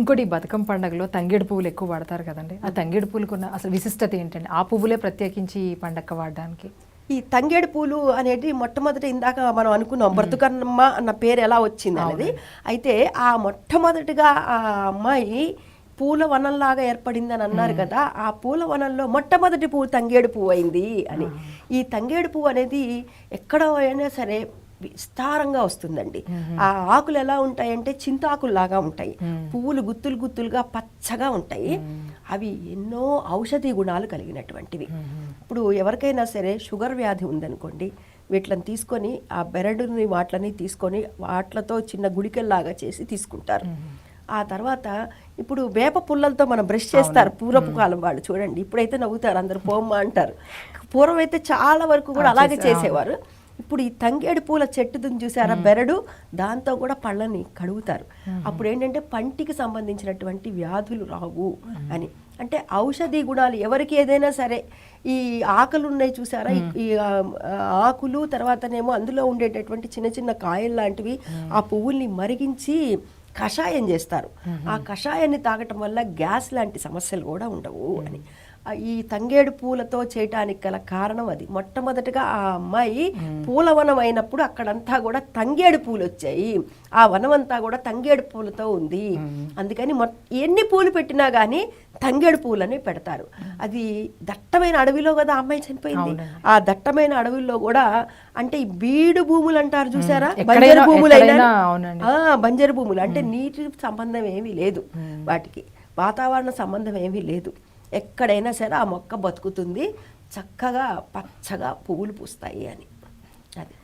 ఇంకోటి ఈ బతుకమ్మ పండుగలో తంగేడు పువ్వులు ఎక్కువ వాడతారు కదండి. ఆ తంగేడు పువ్వులకు ఉన్న అసలు విశిష్టత ఏంటండి? ఆ పువ్వులే ప్రత్యేకించి ఈ పండగ వాడడానికి? ఈ తంగేడు పూలు అనేది మొట్టమొదటి ఇందాక మనం అనుకున్నాం బ్రతుకమ్మ అన్న పేరు ఎలా వచ్చింది అనేది. అయితే ఆ మొట్టమొదటిగా ఆ అమ్మాయి పూల వనంలాగా ఏర్పడింది అని అన్నారు కదా ఆ పూల వనంలో మొట్టమొదటి పువ్వు తంగేడు పువ్వు అయింది అని. ఈ తంగేడు పువ్వు అనేది ఎక్కడ అయినా సరే విస్తారంగా వస్తుందండి. ఆ ఆకులు ఎలా ఉంటాయంటే చింతాకుల్లాగా ఉంటాయి. పువ్వులు గుత్తులు గుత్తులుగా పచ్చగా ఉంటాయి. అవి ఎన్నో ఔషధి గుణాలు కలిగినటువంటివి. ఇప్పుడు ఎవరికైనా సరే షుగర్ వ్యాధి ఉందనుకోండి వీటిని తీసుకొని ఆ బెరడుని వాటిని తీసుకొని వాటిలతో చిన్న గుడికెల్లాగా చేసి తీసుకుంటారు. ఆ తర్వాత ఇప్పుడు వేప పుల్లలతో మనం బ్రష్ చేస్తారు పూర్వపు కాలం వాళ్ళు. చూడండి ఇప్పుడైతే నవ్వుతారు అందరు పోమ్మ అంటారు. పూర్వం అయితే చాలా వరకు కూడా అలాగే చేసేవారు. ఇప్పుడు ఈ తంగేడు పూల చెట్టుని చూసారా? బెరడు దాంతో కూడా పళ్ళని కడుగుతారు. అప్పుడు ఏంటంటే పంటికి సంబంధించినటువంటి వ్యాధులు రావు అని. అంటే ఔషధి గుణాలు ఎవరికి ఏదైనా సరే ఈ ఆకులు ఉన్నాయి చూసారా? ఈ- ఆకులు తర్వాతనేమో అందులో ఉండేటటువంటి చిన్న చిన్న కాయలు లాంటివి ఆ పువ్వుల్ని మరిగించి కషాయం చేస్తారు. ఆ కషాయాన్ని తాగటం వల్ల గ్యాస్ లాంటి సమస్యలు కూడా ఉండవు అని. ఈ తంగేడు పూలతో చేయటానికి గల కారణం అది. మొట్టమొదటగా ఆ అమ్మాయి పూలవనం అయినప్పుడు అక్కడంతా కూడా తంగేడు పూలు వచ్చాయి. ఆ వనం అంతా కూడా తంగేడు పూలతో ఉంది. అందుకని మొ ఎన్ని పూలు పెట్టినా కానీ తంగేడు పూలని పెడతారు. అది దట్టమైన అడవిలో కదా అమ్మాయి చనిపోయింది. ఆ దట్టమైన అడవుల్లో కూడా అంటే ఈ బీడు భూములు అంటారు చూసారా? బంజరు భూములు అయినా బంజరు భూములు. అంటే నీటి సంబంధం ఏమీ లేదు వాటికి. వాతావరణ సంబంధం ఏమీ లేదు. ఎక్కడైనా సరే ఆ మొక్క బతుకుతుంది. చక్కగా పచ్చగా పువ్వులు పూస్తాయి అని. అది.